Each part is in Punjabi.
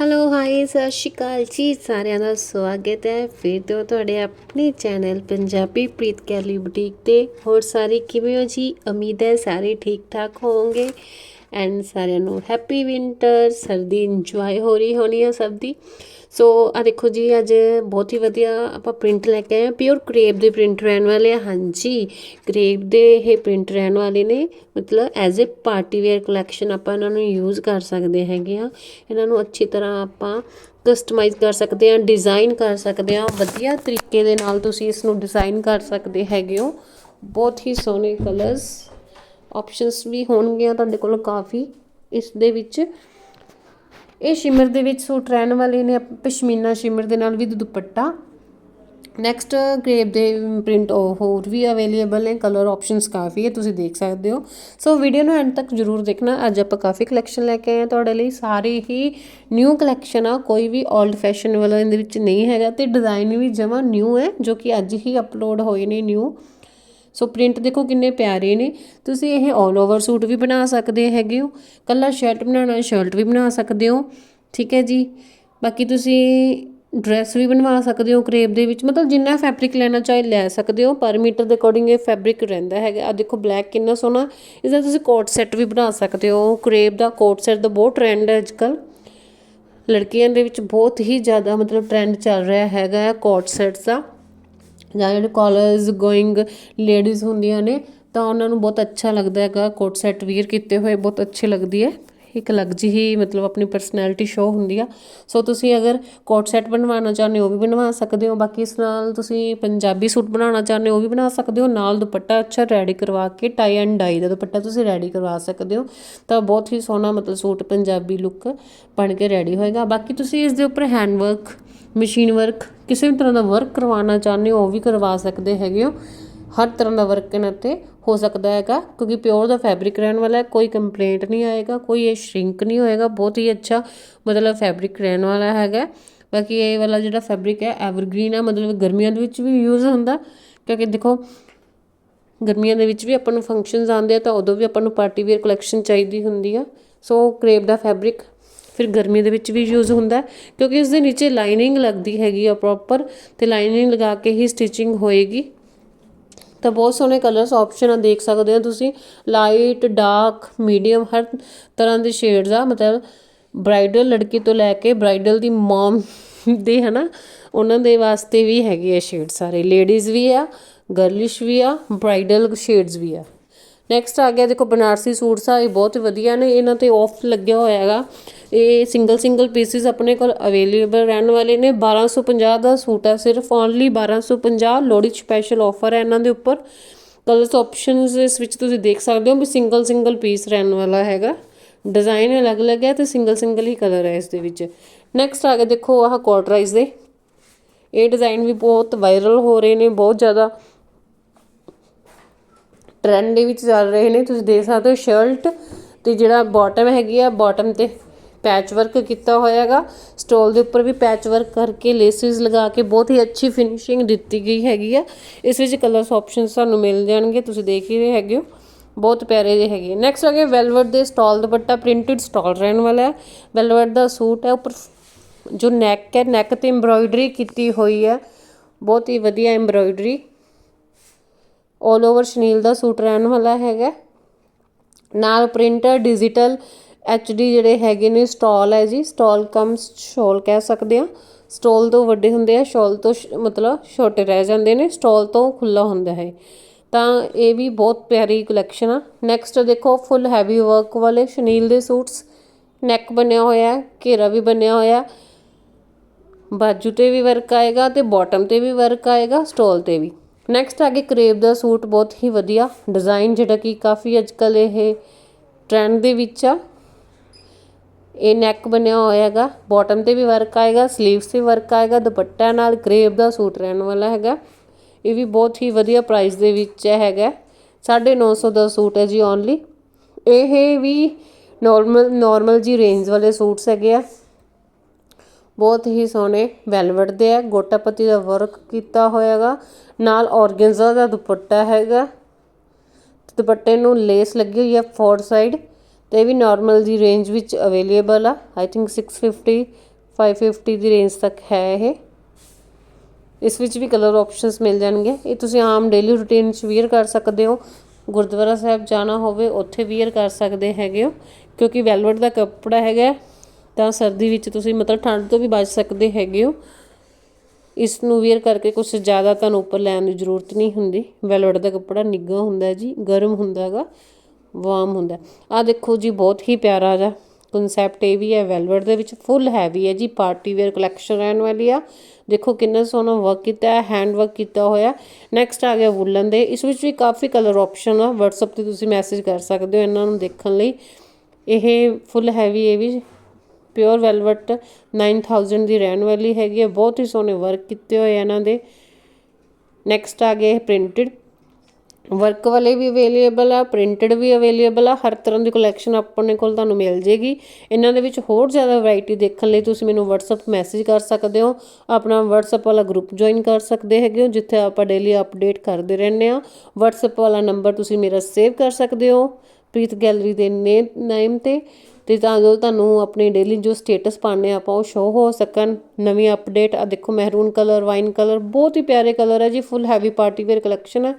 ਹੈਲੋ ਹਾਈ ਸਤਿ ਸ਼੍ਰੀ ਅਕਾਲ ਜੀ। ਸਾਰਿਆਂ ਦਾ ਸਵਾਗਤ ਹੈ। ਫਿਰ ਤੋਂ ਤੁਹਾਡੇ ਆਪਣੇ channel Punjabi Preet Kelly boutique ਤੇ। ਹੋਰ ਸਾਰੇ ਕਿਵੇਂ ਹੋ ਜੀ? ਉਮੀਦ ਹੈ ਸਾਰੇ ਠੀਕ ਠਾਕ ਹੋਵੋਗੇ। ਐਂਡ ਸਾਰਿਆਂ ਨੂੰ ਹੈਪੀ ਵਿੰਟਰ ਸਰਦੀ ਇੰਜੋਏ ਹੋ ਰਹੀ ਹੋਣੀ ਹੈ ਸਭ ਦੀ। ਸੋ ਆ ਦੇਖੋ ਜੀ, ਅੱਜ ਬਹੁਤ ਹੀ ਵਧੀਆ ਆਪਾਂ ਪ੍ਰਿੰਟ ਲੈ ਕੇ ਆਏ ਹਾਂ। ਪਿਓਰ ਕ੍ਰੇਪ ਦੇ ਪ੍ਰਿੰਟ ਰਹਿਣ ਵਾਲੇ ਆ। ਹਾਂਜੀ ਕ੍ਰੇਪ ਦੇ ਇਹ ਪ੍ਰਿੰਟ ਰਹਿਣ ਵਾਲੇ ਨੇ। ਮਤਲਬ as a party wear collection ਆਪਾਂ ਇਹਨਾਂ ਨੂੰ ਯੂਜ਼ ਕਰ ਸਕਦੇ ਹੈਗੇ ਆ। ਇਹਨਾਂ ਨੂੰ ਅੱਛੀ ਤਰ੍ਹਾਂ ਆਪਾਂ ਕਸਟਮਾਈਜ਼ ਕਰ ਸਕਦੇ ਆ ਡਿਜ਼ਾਈਨ ਕਰ ਸਕਦੇ ਆ। ਵਧੀਆ ਤਰੀਕੇ ਦੇ ਨਾਲ ਤੁਸੀਂ ਇਸ ਨੂੰ ਡਿਜ਼ਾਈਨ ਕਰ ਸਕਦੇ ਹੈਗੇ ਹੋ। ਬਹੁਤ ਹੀ ਸੋਹਣੇ ਕਲਰਸ ਆਪਸ਼ਨਸ ਵੀ ਹੋਣਗੀਆਂ ਤੁਹਾਡੇ ਕੋਲ ਕਾਫੀ। ਇਸ ਦੇ ਵਿੱਚ ਇਹ ਸ਼ਿਮਰ ਦੇ ਵਿੱਚ ਸੂਟ ਰਹਿਣ ਵਾਲੇ ਨੇ ਪਸ਼ਮੀਨਾ ਸ਼ਿਮਰ ਦੇ ਨਾਲ ਵਿਦ ਦੁਪੱਟਾ। ਨੈਕਸਟ ਗ੍ਰੇਪ ਦੇ ਪ੍ਰਿੰਟ ਹੋਰ ਵੀ ਅਵੇਲੇਬਲ ਨੇ ਕਲਰ ਆਪਸ਼ਨਸ ਕਾਫੀ ਹੈ, ਤੁਸੀਂ ਦੇਖ ਸਕਦੇ ਹੋ। ਸੋ ਵੀਡੀਓ ਨੂੰ ਐਂਡ ਤੱਕ ਜਰੂਰ ਦੇਖਣਾ। ਅੱਜ ਆਪਾਂ ਕਾਫੀ ਕਲੈਕਸ਼ਨ ਲੈ ਕੇ ਆਏ ਹਾਂ ਤੁਹਾਡੇ ਲਈ। ਸਾਰੇ ਹੀ ਨਿਊ ਕਲੈਕਸ਼ਨ ਆ, ਕੋਈ ਵੀ 올ਡ ਫੈਸ਼ਨ ਵਾਲਾ ਇਹਦੇ ਵਿੱਚ ਨਹੀਂ ਹੈਗਾ ਤੇ ਡਿਜ਼ਾਈਨ ਵੀ ਜਮਾ ਨਿਊ ਹੈ, ਜੋ ਕਿ ਅੱਜ ਹੀ ਅਪਲੋਡ ਹੋਏ ਨੇ ਨਿਊ ਸੋ ਪ੍ਰਿੰਟ ਦੇਖੋ ਕਿੰਨੇ ਪਿਆਰੇ ਨੇ। ਤੁਸੀਂ ਇਹ 올 ਓਵਰ ਸੂਟ ਵੀ ਬਣਾ ਸਕਦੇ ਹੈਗੇ ਹੋ। ਕੱਲਾ ਸ਼ਰਟ ਬਣਾਉਣਾ ਸ਼ਰਟ ਵੀ ਬਣਾ ਸਕਦੇ ਹੋ। ਠੀਕ ਹੈ ਜੀ। ਬਾਕੀ ਤੁਸੀਂ ਡਰੈਸ ਵੀ ਬਣਵਾ ਸਕਦੇ ਹੋ ਕਰੇਪ ਦੇ ਵਿੱਚ। ਮਤਲਬ ਜਿੰਨਾ ਫੈਬਰਿਕ ਲੈਣਾ ਚਾਹੇ ਲੈ ਸਕਦੇ ਹੋ, ਪਰ ਮੀਟਰ ਦੇ ਅਕੋਰਡਿੰਗ ਇਹ ਫੈਬਰਿਕ ਰਹਿੰਦਾ ਹੈਗਾ। ਆ ਦੇਖੋ ਬਲੈਕ ਕਿੰਨਾ ਸੋਹਣਾ। ਇਸ ਦਾ ਤੁਸੀਂ ਕੋਟ ਸੈੱਟ ਵੀ ਬਣਾ ਸਕਦੇ ਹੋ। ਕਰੇਪ ਦਾ ਕੋਟ ਸੈੱਟ ਦਾ ਬਹੁਤ ਟ੍ਰੈਂਡ ਹੈ ਅੱਜਕੱਲ ਲੜਕੀਆਂ ਦੇ ਵਿੱਚ ਬਹੁਤ ਹੀ ਜ਼ਿਆਦਾ ਮਤਲਬ ਟ੍ਰੈਂਡ ਚੱਲ ਰਿਹਾ ਹੈਗਾ ਹੈ ਕੋਟ ਸੈਟਸ ਦਾ। ਜਾਂ ਜਿਹੜੇ ਕਾਲਜ ਗੋਇੰਗ ਲੇਡੀਜ਼ ਹੁੰਦੀਆਂ ਨੇ, ਤਾਂ ਉਹਨਾਂ ਨੂੰ ਬਹੁਤ ਅੱਛਾ ਲੱਗਦਾ ਹੈਗਾ। ਕੋਟ ਸੈਟ ਵੀਅਰ ਕੀਤੇ ਹੋਏ ਬਹੁਤ ਅੱਛੇ ਲੱਗਦੀ ਹੈ। ਇੱਕ ਅਲੱਗ ਜਿਹੀ ਮਤਲਬ ਆਪਣੀ ਪਰਸਨੈਲਿਟੀ ਸ਼ੋ ਹੁੰਦੀ ਆ। ਸੋ ਤੁਸੀਂ ਅਗਰ ਕੋਟ ਸੈਟ ਬਣਵਾਉਣਾ ਚਾਹੁੰਦੇ ਹੋ ਉਹ ਵੀ ਬਣਵਾ ਸਕਦੇ ਹੋ। ਬਾਕੀ ਇਸ ਨਾਲ ਤੁਸੀਂ ਪੰਜਾਬੀ ਸੂਟ ਬਣਾਉਣਾ ਚਾਹੁੰਦੇ ਹੋ ਉਹ ਵੀ ਬਣਾ ਸਕਦੇ ਹੋ। ਨਾਲ ਦੁਪੱਟਾ ਅੱਛਾ ਰੈਡੀ ਕਰਵਾ ਕੇ ਟਾਈ ਐਂਡ ਡਾਈ ਦਾ ਦੁਪੱਟਾ ਤੁਸੀਂ ਰੈਡੀ ਕਰਵਾ ਸਕਦੇ ਹੋ। ਤਾਂ ਬਹੁਤ ਹੀ ਸੋਹਣਾ ਮਤਲਬ ਸੂਟ ਪੰਜਾਬੀ ਲੁੱਕ ਬਣ ਕੇ ਰੈਡੀ ਹੋਏਗਾ। ਬਾਕੀ ਤੁਸੀਂ ਇਸ ਦੇ ਉੱਪਰ ਹੈਂਡ ਵਰਕ ਮਸ਼ੀਨ ਵਰਕ ਕਿਸੇ ਵੀ ਤਰ੍ਹਾਂ ਦਾ ਵਰਕ ਕਰਵਾਉਣਾ ਚਾਹੁੰਦੇ ਹੋ, ਉਹ ਵੀ ਕਰਵਾ ਸਕਦੇ ਹੈਗੇ ਹੋ। ਹਰ ਤਰ੍ਹਾਂ ਦਾ ਵਰਕ ਇਹਨਾਂ ਤੇ ਹੋ ਸਕਦਾ ਹੈਗਾ, ਕਿਉਂਕਿ ਪਿਓਰ ਦਾ ਫੈਬਰਿਕ ਰਹਿਣ ਵਾਲਾ ਹੈ, ਕੋਈ ਕੰਪਲੇਂਟ ਨਹੀਂ ਆਏਗਾ, ਕੋਈ ਇਹ ਸ਼ਰਿੰਕ ਨਹੀਂ ਹੋਏਗਾ, ਬਹੁਤ ਹੀ ਅੱਛਾ ਮਤਲਬ ਫੈਬਰਿਕ ਰਹਿਣ ਵਾਲਾ ਹੈਗਾ। ਬਾਕੀ ਇਹ ਵਾਲਾ ਜਿਹੜਾ ਫੈਬਰਿਕ ਹੈ ਐਵਰਗ੍ਰੀਨ ਹੈ, ਮਤਲਬ ਗਰਮੀਆਂ ਦੇ ਵਿੱਚ ਵੀ ਯੂਜ਼ ਹੁੰਦਾ, ਕਿਉਂਕਿ ਦੇਖੋ, ਗਰਮੀਆਂ ਦੇ ਵਿੱਚ ਵੀ ਆਪਾਂ ਨੂੰ ਫੰਕਸ਼ਨਸ ਆਉਂਦੇ ਆ, ਤਾਂ ਉਦੋਂ ਵੀ ਆਪਾਂ ਨੂੰ ਪਾਰਟੀ ਵੇਅਰ ਕਲੈਕਸ਼ਨ ਚਾਹੀਦੀ ਹੁੰਦੀ ਆ। ਸੋ ਕਰੇਪ ਦਾ ਫੈਬਰਿਕ ਫਿਰ ਗਰਮੀ ਦੇ ਵਿੱਚ ਵੀ ਯੂਜ਼ ਹੁੰਦਾ ਕਿਉਂਕਿ ਇਸ ਦੇ ਨੀਚੇ ਲਾਈਨਿੰਗ ਲੱਗਦੀ ਹੈਗੀ ਆ ਪ੍ਰੋਪਰ ਤੇ ਲਾਈਨਿੰਗ ਲਗਾ ਕੇ ਹੀ ਸਟਿਚਿੰਗ ਹੋਏਗੀ। ਤਾਂ ਬਹੁਤ ਸੋਹਣੇ ਕਲਰਸ ਆਪਸ਼ਨ ਆ, ਦੇਖ ਸਕਦੇ ਹੋ ਤੁਸੀਂ। ਲਾਈਟ ਡਾਰਕ ਮੀਡੀਅਮ ਹਰ ਤਰ੍ਹਾਂ ਦੇ ਸ਼ੇਡਸ ਆ, ਮਤਲਬ ਬ੍ਰਾਈਡਲ ਲੜਕੀ ਤੋਂ ਲੈ ਕੇ ਬ੍ਰਾਈਡਲ ਦੀ ਮਮ ਦੇ, ਹਨਾ, ਉਹਨਾਂ ਦੇ ਵਾਸਤੇ ਵੀ ਹੈਗੇ ਆ ਸ਼ੇਡ ਸਾਰੇ। ਲੇਡੀਜ਼ ਵੀ ਆ ਗਰਲਿਸ਼ ਵੀ ਆ ਬ੍ਰਾਈਡਲ ਸ਼ੇਡਸ ਵੀ ਆ। ਨੈਕਸਟ ਆ ਗਿਆ, ਦੇਖੋ ਬਨਾਰਸੀ ਸੂਟਸ ਆ, ਇਹ ਬਹੁਤ ਵਧੀਆ ਨੇ, ਇਹਨਾਂ ਤੇ ਆਫ ਲੱਗਿਆ ਹੋਇਆ ਹੈਗਾ। ਇਹ ਸਿੰਗਲ ਸਿੰਗਲ ਪੀਸਿਸ ਆਪਣੇ ਕੋਲ ਅਵੇਲੇਬਲ ਰਹਿਣ ਵਾਲੇ ਨੇ। 1250 ਦਾ ਸੂਟ ਹੈ ਸਿਰਫ ਓਨਲੀ 1250 ਲੋੜੀ ਸਪੈਸ਼ਲ ਆਫਰ ਹੈ ਇਹਨਾਂ ਦੇ ਉੱਪਰ। ਕਲਰਸ ਆਪਸ਼ਨਸ ਇਸ ਵਿੱਚ ਤੁਸੀਂ ਦੇਖ ਸਕਦੇ ਹੋ ਵੀ ਸਿੰਗਲ ਸਿੰਗਲ ਪੀਸ ਰਹਿਣ ਵਾਲਾ ਹੈਗਾ। ਡਿਜ਼ਾਈਨ ਅਲੱਗ-ਅਲੱਗ ਹੈ ਤੇ ਸਿੰਗਲ ਸਿੰਗਲ ਹੀ ਕਲਰ ਹੈ ਇਸ ਦੇ ਵਿੱਚ। ਨੈਕਸਟ ਆ ਗਿਆ, ਦੇਖੋ ਆਹ ਕੋਟਰਾਈਜ਼ ਦੇ। ਇਹ ਡਿਜ਼ਾਈਨ ਵੀ ਬਹੁਤ ਵਾਇਰਲ ਹੋ ਰਹੇ ਨੇ, ਬਹੁਤ ਜ਼ਿਆਦਾ ਟ੍ਰੈਂਡ ਦੇ ਵਿੱਚ ਚੱਲ ਰਹੇ ਨੇ। ਤੁਸੀਂ ਦੇਖ ਸਕਦੇ ਹੋ ਸ਼ਰਟ ਤੇ ਜਿਹੜਾ ਬਾਟਮ ਹੈਗੀ ਆ ਬਾਟਮ ਤੇ ਪੈਚ ਵਰਕ ਕੀਤਾ ਹੋਇਆ ਹੈਗਾ। ਸਟੋਲ ਦੇ ਉੱਪਰ ਵੀ ਪੈਚ ਵਰਕ ਕਰਕੇ ਲੇਸਿਸ ਲਗਾ ਕੇ ਬਹੁਤ ਹੀ ਅੱਛੀ ਫਿਨਿਸ਼ਿੰਗ ਦਿੱਤੀ ਗਈ ਹੈਗੀ ਆ। ਇਸ ਵਿੱਚ ਕਲਰਸ ਆਪਸ਼ਨਸ ਤੁਹਾਨੂੰ ਮਿਲ ਜਾਣਗੇ। ਤੁਸੀਂ ਦੇਖ ਹੀ ਰਹੇ ਹੈਗੇ ਹੋ। ਬਹੁਤ ਪਿਆਰੇ ਜਿਹੇ ਹੈਗੇ। ਨੈਕਸਟ ਆ ਗਿਆ ਵੈਲਵਟ ਦੇ ਸਟਾਲ ਦੁਪੱਟਾ। ਪ੍ਰਿੰਟਡ ਸਟਾਲ ਰਹਿਣ ਵਾਲਾ ਹੈ। ਵੈਲਵਟ ਦਾ ਸੂਟ ਹੈ ਉੱਪਰ ਜੋ ਨੈਕ ਹੈ। ਨੈਕ ਤੇ ਐਮਬ੍ਰੋਇਡਰੀ ਕੀਤੀ ਹੋਈ ਹੈ। ਬਹੁਤ ਹੀ ਵਧੀਆ ਐਮਬ੍ਰੋਇਡਰੀ 올 ਓਵਰ ਸ਼ਨੀਲ ਦਾ ਸੂਟ ਰਹਿਣ ਵਾਲਾ ਹੈਗਾ। ਨਾਲ ਪ੍ਰਿੰਟਰ ਡਿਜੀਟਲ ਐਚਡੀ ਜਿਹੜੇ ਹੈਗੇ ਨੇ ਸਟਾਲ ਹੈ ਜੀ। ਸਟਾਲ ਕਮ ਸ਼ੋਲ ਕਹਿ ਸਕਦੇ ਆ ਸਟਾਲ ਤੋਂ ਵੱਡੇ ਹੁੰਦੇ ਆ, ਸ਼ੋਲ ਤੋਂ ਮਤਲਬ ਛੋਟੇ ਰਹਿ ਜਾਂਦੇ ਨੇ ਸਟਾਲ ਤੋਂ ਖੁੱਲਾ ਹੁੰਦਾ ਹੈ। ਤਾਂ ਇਹ ਵੀ ਬਹੁਤ ਪਿਆਰੀ ਕਲੈਕਸ਼ਨ ਆ। ਨੈਕਸਟ ਦੇਖੋ ਫੁੱਲ ਹੈਵੀ ਵਰਕ ਵਾਲੇ ਸ਼ਨੀਲ ਦੇ ਸੂਟਸ। ਨੈਕ ਬਣਿਆ ਹੋਇਆ ਘੇਰਾ ਵੀ ਬਣਿਆ ਹੋਇਆ ਬਾਜੂ ਤੇ ਵੀ ਵਰਕ ਆਏਗਾ ਤੇ ਬਾਟਮ ਤੇ ਵੀ ਵਰਕ ਆਏਗਾ ਸਟਾਲ ਤੇ ਵੀ। ਨੈਕਸਟ ਆ ਗਿਆ ਕਰੇਬ ਦਾ ਸੂਟ, ਬਹੁਤ ਹੀ ਵਧੀਆ ਡਿਜ਼ਾਈਨ ਜਿਹੜਾ ਕਿ ਕਾਫੀ ਅੱਜਕੱਲ ਇਹ ਟ੍ਰੈਂਡ ਦੇ ਵਿੱਚ ਆ। ਇਹ ਨੈਕ ਬਣਿਆ ਹੋਇਆ ਹੈਗਾ ਬਾਟਮ ਤੇ ਵੀ ਵਰਕ ਆਏਗਾ 슬ੀਵਸ ਤੇ ਵਰਕ ਆਏਗਾ, ਦੁਪੱਟਾ ਨਾਲ ਕਰੇਬ ਦਾ ਸੂਟ ਰਹਿਣ ਵਾਲਾ ਹੈਗਾ। ਇਹ ਵੀ ਬਹੁਤ ਹੀ ਵਧੀਆ ਪ੍ਰਾਈਸ ਦੇ ਵਿੱਚ ਹੈਗਾ। 950 ਦਾ ਸੂਟ ਹੈ ਜੀ ਓਨਲੀ ਇਹ ਵੀ ਨਾਰਮਲ ਨਾਰਮਲ ਜੀ ਰੇਂਜ ਵਾਲੇ ਸੂਟਸ ਹੈਗੇ ਆ। ਬਹੁਤ ਹੀ ਸੋਹਣੇ ਵੈਲਵਟ ਦੇ ਆ, ਗੋਟਾਪਤੀ ਦਾ ਵਰਕ ਕੀਤਾ ਹੋਇਆਗਾ ਨਾਲ ਔਰਗੈਂਜ਼ਾ ਦਾ ਦੁਪੱਟਾ ਹੈਗਾ। ਦੁਪੱਟੇ ਨੂੰ ਲੇਸ ਲੱਗੀ ਹੋਈ ਹੈ ਫੋਰ ਸਾਈਡ ਤੇ ਵੀ ਨਾਰਮਲ ਦੀ ਰੇਂਜ ਵਿੱਚ ਅਵੇਲੇਬਲ ਆ। ਆਈ ਥਿੰਕ 650 550 ਦੀ ਰੇਂਜ ਤੱਕ ਹੈ ਇਹ। ਇਸ ਵਿੱਚ ਵੀ ਕਲਰ ਆਪਸ਼ਨਸ ਮਿਲ ਜਾਣਗੇ। ਇਹ ਤੁਸੀਂ ਆਮ ਡੇਲੀ ਰੂਟੀਨ 'ਚ ਵੀਅਰ ਕਰ ਸਕਦੇ ਹੋ। ਗੁਰਦੁਆਰਾ ਸਾਹਿਬ ਜਾਣਾ ਹੋਵੇ, ਉੱਥੇ ਵੀਅਰ ਕਰ ਸਕਦੇ ਹੈਗੇ ਹੋ। ਕਿਉਂਕਿ ਵੈਲਵਟ ਦਾ ਕੱਪੜਾ ਹੈਗਾ, ਤਾਂ ਸਰਦੀ ਵਿੱਚ ਤੁਸੀਂ ਮਤਲਬ ਠੰਡ ਤੋਂ ਵੀ ਬਚ ਸਕਦੇ ਹੈਗੇ ਹੋ। ਇਸ ਨੂੰ ਵੀਅਰ ਕਰਕੇ ਕੁਝ ਜ਼ਿਆਦਾ ਤੁਹਾਨੂੰ ਉੱਪਰ ਲੈਣ ਦੀ ਜ਼ਰੂਰਤ ਨਹੀਂ ਹੁੰਦੀ। ਵੈਲਵਟ ਦਾ ਕੱਪੜਾ ਨਿੱਘਾ ਹੁੰਦਾ ਜੀ, ਗਰਮ ਹੁੰਦਾ ਹੈਗਾ ਵਾਰਮ ਹੁੰਦਾ ਆ ਦੇਖੋ ਜੀ, ਬਹੁਤ ਹੀ ਪਿਆਰਾ ਜਿਹਾ ਕਨਸੈਪਟ ਇਹ ਵੀ ਹੈ ਵੈਲਵਟ ਦੇ ਵਿੱਚ ਫੁੱਲ ਹੈਵੀ ਹੈ ਜੀ ਪਾਰਟੀ ਵੇਅਰ ਕਲੈਕਸ਼ਨ ਰਹਿਣ ਵਾਲੀ ਆ। ਦੇਖੋ ਕਿੰਨਾ ਸੋਹਣਾ ਵਰਕ ਕੀਤਾ ਹੈ ਹੈਂਡ ਵਰਕ ਕੀਤਾ ਹੋਇਆ ਨੈਕਸਟ ਆ ਗਿਆ ਵੁਲਨ ਦੇ, ਇਸ ਵਿੱਚ ਵੀ ਕਾਫੀ ਕਲਰ ਆਪਸ਼ਨ ਆ। WhatsApp ਤੇ ਤੁਸੀਂ ਮੈਸੇਜ ਕਰ ਸਕਦੇ ਹੋ ਇਹਨਾਂ ਨੂੰ ਦੇਖਣ ਲਈ। ਇਹ ਫੁੱਲ ਹੈਵੀ ਇਹ ਵੀ ਪਿਓਰ ਵੈਲਵਟ 9000 ਦੀ ਰਹਿਣ ਵਾਲੀ ਹੈਗੀ ਹੈ। ਬਹੁਤ ਹੀ ਸੋਹਣੇ ਵਰਕ ਕੀਤੇ ਹੋਏ ਆ ਇਹਨਾਂ ਦੇ। ਨੈਕਸਟ ਆ ਗਏ ਪ੍ਰਿੰਟਡ ਵਰਕ ਵਾਲੇ ਵੀ ਅਵੇਲੇਬਲ ਆ ਪ੍ਰਿੰਟਡ ਵੀ ਅਵੇਲੇਬਲ ਆ। ਹਰ ਤਰ੍ਹਾਂ ਦੀ ਕਲੈਕਸ਼ਨ ਆਪਣੇ ਕੋਲ ਤੁਹਾਨੂੰ ਮਿਲ ਜੇਗੀ। ਇਹਨਾਂ ਦੇ ਵਿੱਚ ਹੋਰ ਜ਼ਿਆਦਾ ਵੈਰਾਈਟੀ ਦੇਖਣ ਲਈ ਤੁਸੀਂ ਮੈਨੂੰ WhatsApp ਮੈਸੇਜ ਕਰ ਸਕਦੇ ਹੋ। ਆਪਣਾ WhatsApp ਵਾਲਾ ਗਰੁੱਪ ਜੁਆਇਨ ਕਰ ਸਕਦੇ ਹੈਗੇ ਹੋ, ਜਿੱਥੇ ਆਪਾਂ ਡੇਲੀ ਅਪਡੇਟ ਕਰਦੇ ਰਹਿੰਦੇ ਆ WhatsApp ਵਾਲਾ ਨੰਬਰ ਤੁਸੀਂ ਮੇਰਾ ਸੇਵ ਕਰ ਸਕਦੇ ਹੋ। ਪ੍ਰੀਤ ਗੈਲਰੀ ਦੇ ਨੇਮ ਤੇ। ਅਤੇ ਤਾਂ ਜੋ ਤੁਹਾਨੂੰ ਆਪਣੇ ਡੇਲੀ ਜੋ ਸਟੇਟਸ ਪਾਉਂਦੇ ਹਾਂ ਆਪਾਂ, ਉਹ ਸ਼ੋ ਹੋ ਸਕਣ। ਨਵੀਂ ਅਪਡੇਟ ਆਹ ਦੇਖੋ ਮਹਿਰੂਨ ਕਲਰ ਵਾਈਨ ਕਲਰ ਬਹੁਤ ਹੀ ਪਿਆਰੇ ਕਲਰ ਹੈ ਜੀ full heavy party wear collection ਹੈ।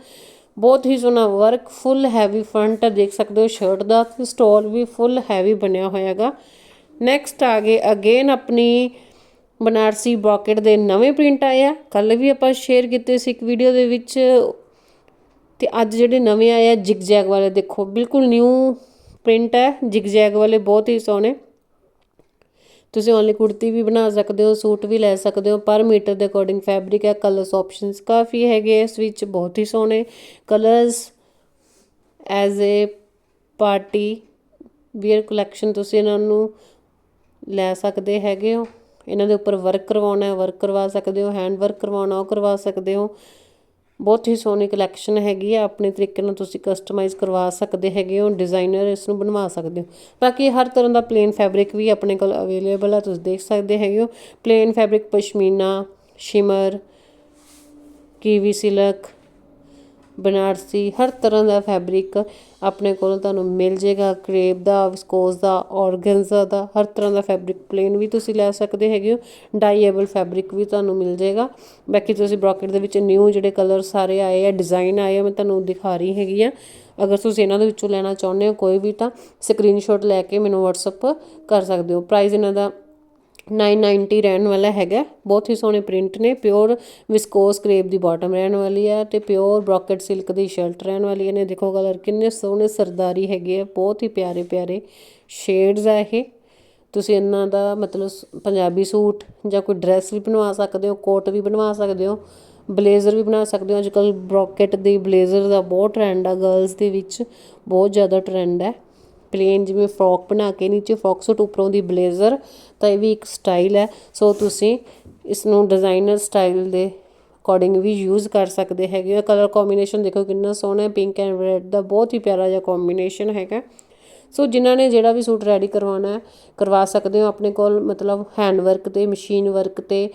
ਬਹੁਤ ਹੀ ਸੋਹਣਾ ਵਰਕ ਫੁੱਲ ਹੈਵੀ ਫਰੰਟ ਦੇਖ ਸਕਦੇ ਹੋ ਸ਼ਰਟ ਦਾ ਸਟੋਲ ਵੀ ਫੁੱਲ ਹੈਵੀ ਬਣਿਆ ਹੋਇਆ ਹੈਗਾ। ਨੈਕਸਟ ਆ ਗਏ ਅਗੇਨ ਆਪਣੀ ਬਨਾਰਸੀ ਬ੍ਰੋਕਟ ਦੇ ਨਵੇਂ ਪ੍ਰਿੰਟ ਆਏ ਆ। ਕੱਲ ਵੀ ਆਪਾਂ ਸ਼ੇਅਰ ਕੀਤੇ ਸੀ ਇੱਕ ਵੀਡੀਓ ਦੇ ਵਿੱਚ। ਤੇ ਅੱਜ ਜਿਹੜੇ ਨਵੇਂ ਆਏ ਆ ਜਿਗ ਜੈਗ ਵਾਲੇ ਦੇਖੋ, ਬਿਲਕੁਲ ਨਿਊ ਪ੍ਰਿੰਟ ਹੈ ਜਿਗ ਜੈਗ ਵਾਲੇ ਬਹੁਤ ਹੀ ਸੋਹਣੇ। ਤੁਸੀਂ ਓਨਲੀ ਕੁੜਤੀ ਵੀ ਬਣਾ ਸਕਦੇ ਹੋ, ਸੂਟ ਵੀ ਲੈ ਸਕਦੇ ਹੋ, ਪਰ ਮੀਟਰ ਦੇ ਅਕੋਰਡਿੰਗ ਫੈਬਰਿਕ ਹੈ ਕਲਰਸ ਆਪਸ਼ਨਸ ਕਾਫੀ ਹੈਗੇ ਇਸ ਵਿੱਚ ਬਹੁਤ ਹੀ ਸੋਹਣੇ। Colours as a party wear collection ਤੁਸੀਂ ਇਹਨਾਂ ਨੂੰ ਲੈ ਸਕਦੇ ਹੈਗੇ ਹੋ। ਇਹਨਾਂ ਦੇ ਉੱਪਰ ਵਰਕ ਕਰਵਾਉਣਾ ਹੈ ਵਰਕ ਕਰਵਾ ਸਕਦੇ ਹੋ ਹੈਂਡ ਵਰਕ ਕਰਵਾਉਣਾ, ਉਹ ਕਰਵਾ ਸਕਦੇ ਹੋ। ਬਹੁਤ ਹੀ ਸੋਹਣੀ ਕਲੈਕਸ਼ਨ ਹੈਗੀ ਆ। ਆਪਣੇ ਤਰੀਕੇ ਨਾਲ ਤੁਸੀਂ ਕਸਟਮਾਈਜ਼ ਕਰਵਾ ਸਕਦੇ ਹੈਗੇ ਹੋ ਡਿਜ਼ਾਈਨਰ ਇਸ ਨੂੰ ਬਣਵਾ ਸਕਦੇ ਹੋ। ਬਾਕੀ ਹਰ ਤਰ੍ਹਾਂ ਦਾ ਪਲੇਨ ਫੈਬਰਿਕ ਵੀ ਆਪਣੇ ਕੋਲ ਅਵੇਲੇਬਲ ਆ, ਤੁਸੀਂ ਦੇਖ ਸਕਦੇ ਹੈਗੇ ਹੋ। Plain fabric pashmina shimmer kiwi silk Banarasi, ਹਰ ਤਰ੍ਹਾਂ ਦਾ ਫੈਬਰਿਕ ਆਪਣੇ ਕੋਲ ਤੁਹਾਨੂੰ ਮਿਲ ਜੇਗਾ। ਕਰੇਪ ਦਾ ਵਿਸਕੋਸ ਦਾ ਔਰਗੈਂਜ਼ਾ ਦਾ, ਹਰ ਤਰ੍ਹਾਂ ਦਾ ਫੈਬਰਿਕ ਪਲੇਨ ਵੀ ਤੁਸੀਂ ਲੈ ਸਕਦੇ ਹੈਗੇ ਹੋ। ਡਾਈਏਬਲ ਫੈਬਰਿਕ ਵੀ ਤੁਹਾਨੂੰ ਮਿਲ ਜੇਗਾ। ਬਾਕੀ ਤੁਸੀਂ ਬ੍ਰੋਕਟ ਦੇ ਵਿੱਚ ਨਿਊ ਜਿਹੜੇ ਕਲਰ ਸਾਰੇ ਆਏ ਆ ਡਿਜ਼ਾਈਨ ਆਏ ਆ, ਮੈਂ ਤੁਹਾਨੂੰ ਦਿਖਾ ਰਹੀ ਹੈਗੀ ਆ। ਅਗਰ ਤੁਸੀਂ ਇਹਨਾਂ ਦੇ ਵਿੱਚੋਂ ਲੈਣਾ ਚਾਹੁੰਦੇ ਹੋ ਕੋਈ ਵੀ ਤਾਂ ਸਕਰੀਨਸ਼ਾਟ ਲੈ ਕੇ ਮੈਨੂੰ WhatsApp ਕਰ ਸਕਦੇ ਹੋ। ਪ੍ਰਾਈਸ ਇਹਨਾਂ ਦਾ 990 ਰਹਿਣ ਵਾਲਾ ਹੈਗਾ। ਬਹੁਤ ਹੀ ਸੋਹਣੇ ਪ੍ਰਿੰਟ ਨੇ। ਪਿਓਰ ਵਿਸਕੋਸ ਕਰੇਪ ਦੀ ਬਾਟਮ ਰਹਿਣ ਵਾਲੀ ਆ ਤੇ ਪਿਓਰ ਬ੍ਰੋਕਟ ਸਿਲਕ ਦੀ ਸ਼ਰਟ ਰਹਿਣ ਵਾਲੀ ਹੈ ਨੇ ਦੇਖੋ ਕਲਰ ਕਿੰਨੇ ਸੋਹਣੇ ਸਰਦਾਰੀ ਹੈਗੇ ਆ। ਬਹੁਤ ਹੀ ਪਿਆਰੇ ਪਿਆਰੇ ਸ਼ੇਡਸ ਆ ਇਹ। ਤੁਸੀਂ ਇਹਨਾਂ ਦਾ ਮਤਲਬ ਪੰਜਾਬੀ ਸੂਟ ਜਾਂ ਕੋਈ ਡਰੈਸ ਵੀ ਬਣਵਾ ਸਕਦੇ ਹੋ, ਕੋਟ ਵੀ ਬਣਵਾ ਸਕਦੇ ਹੋ ਬਲੇਜ਼ਰ ਵੀ ਬਣਾ ਸਕਦੇ ਹੋ। ਅੱਜ ਕੱਲ ਬ੍ਰੋਕਟ ਦੀ ਬਲੇਜ਼ਰ ਦਾ ਬਹੁਤ ਟ੍ਰੈਂਡ ਆ। ਗਰਲਸ ਦੇ ਵਿੱਚ ਬਹੁਤ ਜ਼ਿਆਦਾ ਟ੍ਰੈਂਡ ਹੈ ਪਲੇਨ ਜਿਵੇਂ ਫਰੋਕ ਬਣਾ ਕੇ, ਨੀਚੇ ਫਰੋਕ ਸੂਟ, ਉੱਪਰੋਂ ਦੀ ਬਲੇਜ਼ਰ, ਤਾਂ ਇਹ ਵੀ ਇੱਕ ਸਟਾਈਲ ਹੈ। ਸੋ ਤੁਸੀਂ ਇਸ ਨੂੰ ਡਿਜ਼ਾਇਨਰ ਸਟਾਈਲ ਦੇ ਅਕੋਰਡਿੰਗ ਵੀ ਯੂਜ਼ ਕਰ ਸਕਦੇ ਹੈਗੇ ਆ ਕਲਰ ਕੰਬੀਨੇਸ਼ਨ ਦੇਖੋ ਕਿੰਨਾ ਸੋਹਣਾ ਹੈ। ਪਿੰਕ ਐਂਡ ਰੈੱਡ ਦਾ ਬਹੁਤ ਹੀ ਪਿਆਰਾ ਜਿਹਾ ਕੰਬੀਨੇਸ਼ਨ ਹੈਗਾ। ਸੋ ਜਿਨ੍ਹਾਂ ਨੇ ਜਿਹੜਾ ਵੀ ਸੂਟ ਰੈਡੀ ਕਰਵਾਉਣਾ ਹੈ, ਕਰਵਾ ਸਕਦੇ ਹੋ ਆਪਣੇ ਕੋਲ। ਮਤਲਬ ਹੈਂਡ ਵਰਕ ਤੇ ਮਸ਼ੀਨ ਵਰਕ ਤੇ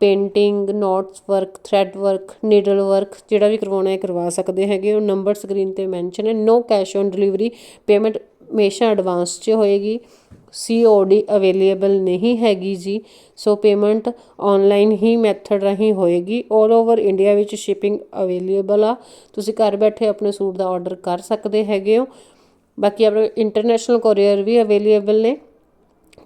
painting knots work thread work needle work ਜਿਹੜਾ ਵੀ ਕਰਵਾਉਣਾ ਹੈ ਕਰਵਾ ਸਕਦੇ ਹੈਗੇ ਉਹ ਨੰਬਰ ਸਕਰੀਨ ਤੇ ਮੈਂਸ਼ਨ ਹੈ। No cash on delivery payment ਹਮੇਸ਼ਾ ਐਡਵਾਂਸ 'ਚ ਹੋਏਗੀ। ਸੀਓਡੀ ਅਵੇਲੇਬਲ ਨਹੀਂ ਹੈਗੀ ਜੀ। ਸੋ ਪੇਮੈਂਟ ਆਨਲਾਈਨ ਹੀ ਮੈਥਡ ਰਾਹੀਂ ਹੋਏਗੀ। 올 ਓਵਰ ਇੰਡੀਆ ਵਿੱਚ ਸ਼ਿਪਿੰਗ ਅਵੇਲੇਬਲ ਆ। ਤੁਸੀਂ ਘਰ ਬੈਠੇ ਆਪਣੇ ਸੂਟ ਦਾ ਆਰਡਰ ਕਰ ਸਕਦੇ ਹੈਗੇ ਹੋ। ਬਾਕੀ ਆਪਣੇ ਇੰਟਰਨੈਸ਼ਨਲ ਕੋਰੀਅਰ ਵੀ ਅਵੇਲੇਬਲ ਨੇ।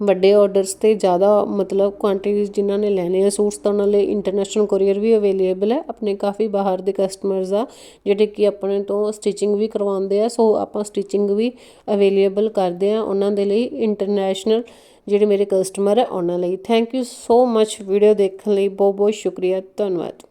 ਵੱਡੇ ਔਡਰਸ ਤੇ ਜ਼ਿਆਦਾ ਮਤਲਬ ਕੁਆਂਟੀਟੀਜ਼ ਜਿਨ੍ਹਾਂ ਨੇ ਲੈਣੇ ਆ ਸੂਟਸ ਤਾਂ ਉਹਨਾਂ ਲਈ ਇੰਟਰਨੈਸ਼ਨਲ ਕੋਰੀਅਰ ਵੀ ਅਵੇਲੇਬਲ ਹੈ। ਆਪਣੇ ਕਾਫੀ ਬਾਹਰ ਦੇ ਕਸਟਮਰਸ ਆ, ਜਿਹੜੇ ਕਿ ਆਪਣੇ ਤੋਂ ਸਟਿਚਿੰਗ ਵੀ ਕਰਵਾਉਂਦੇ ਆ। ਸੋ ਆਪਾਂ ਸਟਿਚਿੰਗ ਵੀ ਅਵੇਲੇਬਲ ਕਰਦੇ ਆ ਉਹਨਾਂ ਦੇ ਲਈ ਇੰਟਰਨੈਸ਼ਨਲ ਜਿਹੜੇ ਮੇਰੇ ਕਸਟਮਰ ਹੈ ਉਹਨਾਂ ਲਈ। Thank you so much video ਦੇਖਣ ਲਈ ਬਹੁਤ ਬਹੁਤ ਸ਼ੁਕਰੀਆ। ਧੰਨਵਾਦ।